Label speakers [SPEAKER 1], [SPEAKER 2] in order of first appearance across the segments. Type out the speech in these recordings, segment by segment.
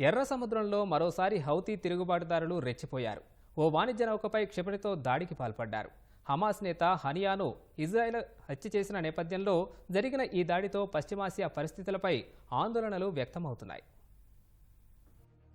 [SPEAKER 1] ఎర్ర సముద్రంలో మరోసారి హౌతీ తిరుగుబాటుదారులు రెచ్చిపోయారు. ఓ వాణిజ్య నౌకపై క్షిపణితో దాడికి పాల్పడ్డారు. హమాస్ నేత హనియాను ఇజ్రాయెల్ హత్య చేసిన నేపథ్యంలో జరిగిన ఈ దాడితో పశ్చిమాసియా పరిస్థితులపై ఆందోళనలు వ్యక్తమవుతున్నాయి.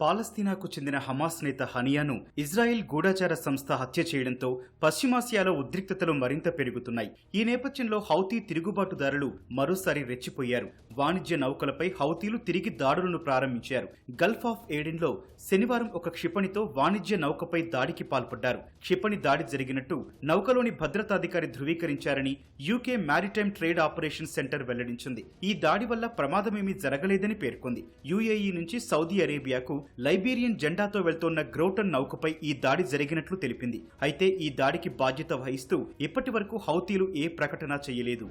[SPEAKER 2] పాలస్తీనాకు చెందిన హమాస్ నేత హనియాను ఇజ్రాయెల్ గూఢచార సంస్థ హత్య చేయడంతో పశ్చిమాసియాలో ఉద్రిక్తతలు మరింత పెరుగుతున్నాయి. ఈ నేపథ్యంలో హౌతీ తిరుగుబాటుదారులు మరోసారి రెచ్చిపోయారు. వాణిజ్య నౌకలపై హౌతీలు తిరిగి దాడులను ప్రారంభించారు. గల్ఫ్ ఆఫ్ ఏడెన్లో శనివారం ఒక క్షిపణితో వాణిజ్య నౌకపై దాడికి పాల్పడ్డారు. క్షిపణి దాడి జరిగినట్టు నౌకలోని భద్రతాధికారి ధృవీకరించారని UK maritime trade operation centre వెల్లడించింది. ఈ దాడి వల్ల ప్రమాదమేమీ జరగలేదని పేర్కొంది. యుఏఈ నుంచి సౌదీ అరేబియాకు లైబీరియన్ జెండాతో వెళ్తోన్న గ్రౌటన్ నౌకపై ఈ దాడి జరిగినట్లు తెలిపింది. అయితే ఈ దాడికి బాధ్యత వహిస్తూ ఇప్పటి వరకు హౌతీలు ఏ ప్రకటన చేయలేదు.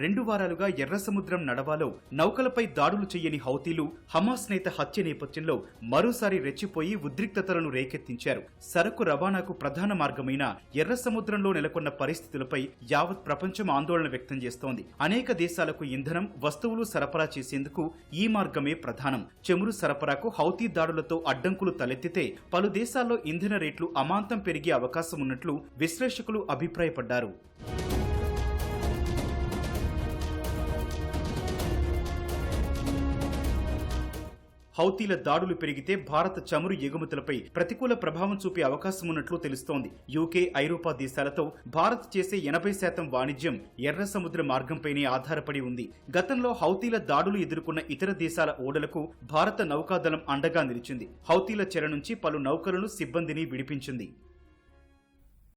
[SPEAKER 2] రెండు వారాలుగా ఎర్ర సముద్రం నడవాలో నౌకలపై దాడులు చేయని హౌతీలు హమాస్ నేత హత్య నేపథ్యంలో మరోసారి రెచ్చిపోయి ఉద్రిక్తతలను రేకెత్తించారు. సరకు రవాణాకు ప్రధాన మార్గమైన ఎర్ర సముద్రంలో నెలకొన్న పరిస్థితులపై యావత్ ప్రపంచం ఆందోళన వ్యక్తం చేస్తోంది. అనేక దేశాలకు ఇంధనం వస్తువులు సరఫరా చేసేందుకు ఈ మార్గమే ప్రధానం. చెమురు సరఫరాకు హౌతీ దాడులతో అడ్డంకులు తలెత్తితే పలు దేశాల్లో ఇంధన రేట్లు అమాంతం పెరిగే అవకాశం ఉన్నట్లు విశ్లేషకులు అభిప్రాయపడ్డారు. హౌతీల దాడులు పెరిగితే భారత చమురు ఎగుమతులపై ప్రతికూల ప్రభావం చూపే అవకాశం ఉన్నట్లు తెలుస్తోంది. యూకే ఐరోపా దేశాలతో భారత్ చేసే ఎనభై శాతం వాణిజ్యం ఎర్ర సముద్ర మార్గంపైనే ఆధారపడి ఉంది. గతంలో హౌతీల దాడులు ఎదుర్కొన్న ఇతర దేశాల ఓడలకు భారత నౌకాదళం అండగా నిలిచింది. హౌతీల చెర నుంచి పలు నౌకలను సిబ్బందిని విడిపించింది.